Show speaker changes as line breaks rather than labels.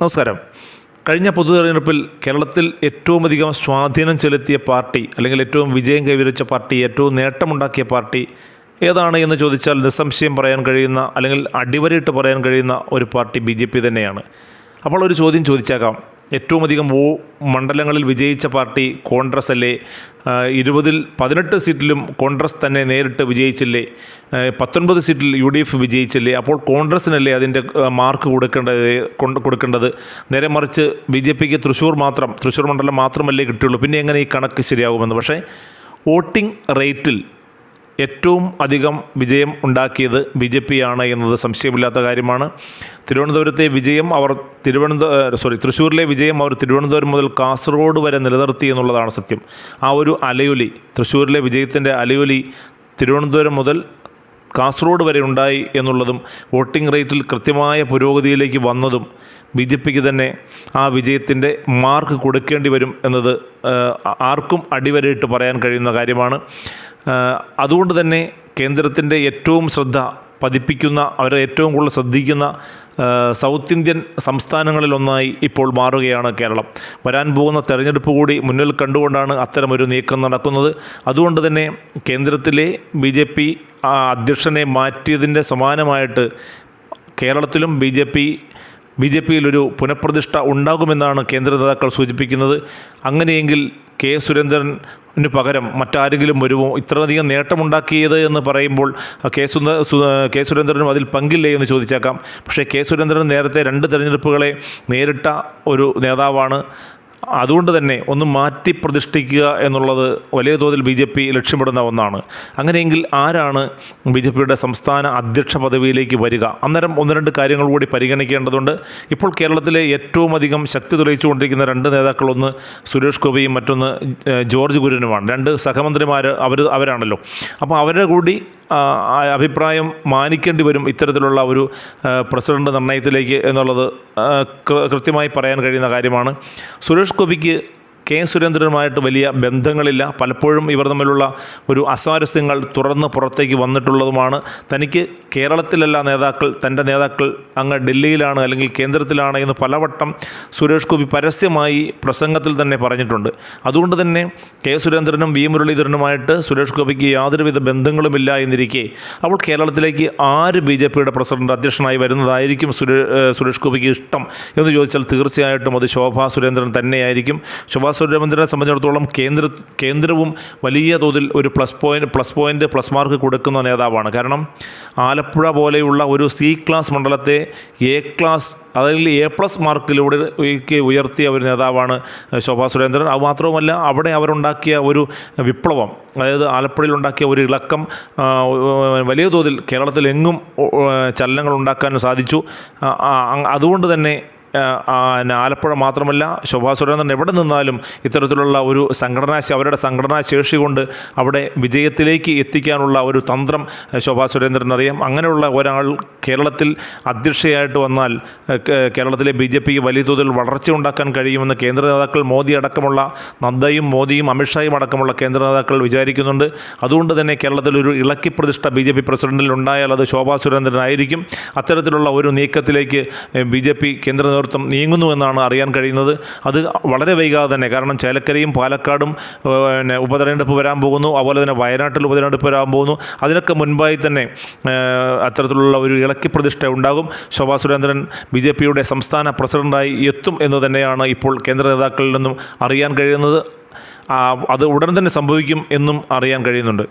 നമസ്കാരം. കഴിഞ്ഞ പൊതു തെരഞ്ഞെടുപ്പിൽ കേരളത്തിൽ ഏറ്റവും അധികം സ്വാധീനം ചെലുത്തിയ പാർട്ടി അല്ലെങ്കിൽ ഏറ്റവും വിജയം കൈവരിച്ച പാർട്ടി ഏറ്റവും നേട്ടമുണ്ടാക്കിയ പാർട്ടി ഏതാണ് എന്ന് ചോദിച്ചാൽ നിസ്സംശയം പറയാൻ കഴിയുന്ന അല്ലെങ്കിൽ അടിവരയിട്ട് പറയാൻ കഴിയുന്ന ഒരു പാർട്ടി ബി തന്നെയാണ്. അപ്പോൾ ഒരു ചോദ്യം ചോദിച്ചേക്കാം. ഏറ്റവും അധികം വോ മണ്ഡലങ്ങളിൽ വിജയിച്ച പാർട്ടി കോൺഗ്രസ് അല്ലേ? ഇരുപതിൽ പതിനെട്ട് സീറ്റിലും കോൺഗ്രസ് തന്നെ നേരിട്ട് വിജയിച്ചില്ലേ? പത്തൊൻപത് സീറ്റിൽ യു ഡി എഫ് വിജയിച്ചില്ലേ? അപ്പോൾ കോൺഗ്രസിനല്ലേ അതിന്റെ മാർക്ക് കൊടുക്കേണ്ടത് കൊണ്ട് കൊടുക്കേണ്ടത്? നേരെ മറിച്ച് ബി ജെ പിക്ക് തൃശ്ശൂർ മാത്രം തൃശ്ശൂർ മണ്ഡലം മാത്രമല്ലേ കിട്ടുകയുള്ളൂ പിന്നെ എങ്ങനെ ഈ കണക്ക് ശരിയാകുമെന്ന്? പക്ഷേ വോട്ടിംഗ് റേറ്റിൽ ഏറ്റവും അധികം വിജയം ഉണ്ടാക്കിയത് ബി ജെ പിയാണ് എന്നത് സംശയമില്ലാത്ത കാര്യമാണ്. തിരുവനന്തപുരത്തെ വിജയം അവർ തിരുവനന്തപുരം സോറി തൃശ്ശൂരിലെ വിജയം അവർ തിരുവനന്തപുരം മുതൽ കാസർഗോഡ് വരെ നിലനിർത്തി എന്നുള്ളതാണ് സത്യം. ആ ഒരു അലയൊലി തൃശ്ശൂരിലെ വിജയത്തിന്റെ അലയൊലി തിരുവനന്തപുരം മുതൽ കാസർഗോഡ് വരെ ഉണ്ടായി എന്നുള്ളതും വോട്ടിംഗ് റേറ്റിൽ കൃത്യമായ പുരോഗതിയിലേക്ക് വന്നതും ബി ജെ പിക്ക് തന്നെ ആ വിജയത്തിന്റെ മാർക്ക് കൊടുക്കേണ്ടി വരും എന്നത് ആർക്കും അടിവരയിട്ട് പറയാൻ കഴിയുന്ന കാര്യമാണ്. അതുകൊണ്ട് തന്നെ കേന്ദ്രത്തിന്റെ ഏറ്റവും ശ്രദ്ധ പതിപ്പിക്കുന്ന അവരെ ഏറ്റവും കൂടുതൽ ശ്രദ്ധിക്കുന്ന സൗത്ത് ഇന്ത്യൻ സംസ്ഥാനങ്ങളിലൊന്നായി ഇപ്പോൾ മാറുകയാണ് കേരളം. വരാൻ പോകുന്ന തെരഞ്ഞെടുപ്പ് കൂടി മുന്നിൽ കണ്ടുകൊണ്ടാണ് അത്തരമൊരു നീക്കം നടക്കുന്നത്. അതുകൊണ്ട് തന്നെ കേന്ദ്രത്തിലെ ബി ജെ പി അധ്യക്ഷനെ മാറ്റിയതിന്റെ സമാനമായിട്ട് കേരളത്തിലും B J P B J പിയിലൊരു പുനഃപ്രതിഷ്ഠ ഉണ്ടാകുമെന്നാണ് കേന്ദ്ര നേതാക്കൾ സൂചിപ്പിക്കുന്നത്. അങ്ങനെയെങ്കിൽ കെ സുരേന്ദ്രന് പകരം മറ്റാരെങ്കിലും വരുമോ? ഇത്രയധികം നേട്ടമുണ്ടാക്കിയത് എന്ന് പറയുമ്പോൾ കെ സുന്ദ കെ സുരേന്ദ്രനും അതിൽ പങ്കില്ലേ എന്ന് ചോദിച്ചേക്കാം. പക്ഷേ കെ സുരേന്ദ്രൻ നേരത്തെ രണ്ട് തെരഞ്ഞെടുപ്പുകളെ നേരിട്ട ഒരു നേതാവാണ് അതുകൊണ്ട് തന്നെ ഒന്ന് മാറ്റി പ്രതിഷ്ഠിക്കുക എന്നുള്ളത് വലിയ തോതിൽ ബി ജെ പി ലക്ഷ്യമിടുന്ന ഒന്നാണ്. അങ്ങനെയെങ്കിൽ ആരാണ് ബി ജെ പിയുടെ സംസ്ഥാന അധ്യക്ഷ പദവിയിലേക്ക് വരിക? അന്നേരം ഒന്ന് രണ്ട് കാര്യങ്ങൾ കൂടി പരിഗണിക്കേണ്ടതുണ്ട്. ഇപ്പോൾ കേരളത്തിലെ ഏറ്റവും അധികം ശക്തി തെളിയിച്ചുകൊണ്ടിരിക്കുന്ന രണ്ട് നേതാക്കളൊന്ന് സുരേഷ് ഗോപിയും മറ്റൊന്ന് ജോർജ് കുര്യനുമാണ് രണ്ട് സഹമന്ത്രിമാർ അവർ അവരാണല്ലോ. അപ്പോൾ അവരുടെ കൂടി അഭിപ്രായം മാനിക്കേണ്ടി വരും ഇത്തരത്തിലുള്ള ഒരു പ്രസിഡന്റ് നിർണയത്തിലേക്ക് എന്നുള്ളത് കൃത്യമായി പറയാൻ കഴിയുന്ന കാര്യമാണ്. സുരേഷ് ഗോപിക്ക് കെ സുരേന്ദ്രനുമായിട്ട് വലിയ ബന്ധങ്ങളില്ല. പലപ്പോഴും ഇവർ തമ്മിലുള്ള ഒരു അസ്വാരസ്യങ്ങൾ തുറന്ന് പുറത്തേക്ക് വന്നിട്ടുള്ളതുമാണ്. തനിക്ക് കേരളത്തിലല്ല നേതാക്കൾ തന്റെ നേതാക്കൾ അങ്ങ് ഡൽഹിയിലാണ് അല്ലെങ്കിൽ കേന്ദ്രത്തിലാണ് എന്ന് പലവട്ടം സുരേഷ് ഗോപി പരസ്യമായി പ്രസംഗത്തിൽ തന്നെ പറഞ്ഞിട്ടുണ്ട്. അതുകൊണ്ട് തന്നെ കെ സുരേന്ദ്രനും വി മുരളീധരനുമായിട്ട് സുരേഷ് ഗോപിക്ക് യാതൊരുവിധ ബന്ധങ്ങളുമില്ല എന്നിരിക്കെ അപ്പോൾ കേരളത്തിലേക്ക് ആര് ബി ജെ പിയുടെ പ്രസിഡന്റ് അധ്യക്ഷനായി വരുന്നതായിരിക്കും സുരേ സുരേഷ് ഗോപിക്ക് ഇഷ്ടം. എന്ന് ചോദിച്ചാൽ തീർച്ചയായിട്ടും അത് ശോഭാ സുരേന്ദ്രൻ തന്നെയായിരിക്കും. ശോഭാ സുരേന്ദ്രനെ സംബന്ധിച്ചിടത്തോളം കേന്ദ്ര കേന്ദ്രവും വലിയ തോതിൽ ഒരു plus point plus point plus mark കൊടുക്കുന്ന നേതാവാണ്. കാരണം ആലപ്പുഴ പോലെയുള്ള ഒരു സി ക്ലാസ് മണ്ഡലത്തെ എ ക്ലാസ് അതിൽ എ പ്ലസ് മാർക്കിലൂടെ ഉയർത്തി- ഉയർത്തിയ ഒരു നേതാവാണ് ശോഭാ സുരേന്ദ്രൻ. അത് മാത്രവുമല്ല അവിടെ അവരുണ്ടാക്കിയ ഒരു വിപ്ലവം അതായത് ആലപ്പുഴയിൽ ഉണ്ടാക്കിയ ഒരു ഇളക്കം വലിയ തോതിൽ കേരളത്തിലെങ്ങും ചലനങ്ങൾ ഉണ്ടാക്കാനും സാധിച്ചു. അതുകൊണ്ട് തന്നെ ആലപ്പുഴ മാത്രമല്ല ശോഭാ സുരേന്ദ്രൻ എവിടെ നിന്നാലും ഇത്തരത്തിലുള്ള ഒരു സംഘടനാ അവരുടെ സംഘടനാ ശേഷി കൊണ്ട് അവിടെ വിജയത്തിലേക്ക് എത്തിക്കാനുള്ള ഒരു തന്ത്രം ശോഭാ സുരേന്ദ്രൻ അറിയാം. അങ്ങനെയുള്ള ഒരാൾ കേരളത്തിൽ അധ്യക്ഷയായിട്ട് വന്നാൽ കേരളത്തിലെ ബി ജെ പിക്ക് വലിയ തോതിൽ വളർച്ച ഉണ്ടാക്കാൻ കഴിയുമെന്ന് കേന്ദ്ര നേതാക്കൾ മോദി അടക്കമുള്ള നദ്ദയും മോദിയും അമിത്ഷായും അടക്കമുള്ള കേന്ദ്ര നേതാക്കൾ വിചാരിക്കുന്നുണ്ട്. അതുകൊണ്ട് തന്നെ കേരളത്തിൽ ഒരു ഇളക്കി പ്രതിഷ്ഠ ബി ജെ പി പ്രസിഡന്റിൽ ഉണ്ടായാൽ അത് ശോഭാ സുരേന്ദ്രനായിരിക്കും അത്തരത്തിലുള്ള ഒരു നീക്കത്തിലേക്ക് ബി ജെ പി കേന്ദ്ര നേതൃത്വം നീങ്ങുന്നു എന്നാണ് അറിയാൻ കഴിയുന്നത്. അത് വളരെ വൈകാതെ തന്നെ. കാരണം ചേലക്കരയും പാലക്കാടും പിന്നെ ഉപതെരഞ്ഞെടുപ്പ് വരാൻ പോകുന്നു. അതുപോലെ തന്നെ വയനാട്ടിൽ ഉപതെരഞ്ഞെടുപ്പ് വരാൻ പോകുന്നു. അതിനൊക്കെ മുൻപായി തന്നെ അത്തരത്തിലുള്ള ഒരു ഇളക്കി പ്രതിഷ്ഠ ഉണ്ടാകും. ശോഭാ സുരേന്ദ്രൻ ബി ജെ പിയുടെ സംസ്ഥാന പ്രസിഡന്റായി എത്തും എന്ന് തന്നെയാണ് ഇപ്പോൾ കേന്ദ്ര നേതാക്കളിൽ നിന്നും അറിയാൻ കഴിയുന്നത്. അത് ഉടൻ തന്നെ സംഭവിക്കും എന്നും അറിയാൻ കഴിയുന്നുണ്ട്.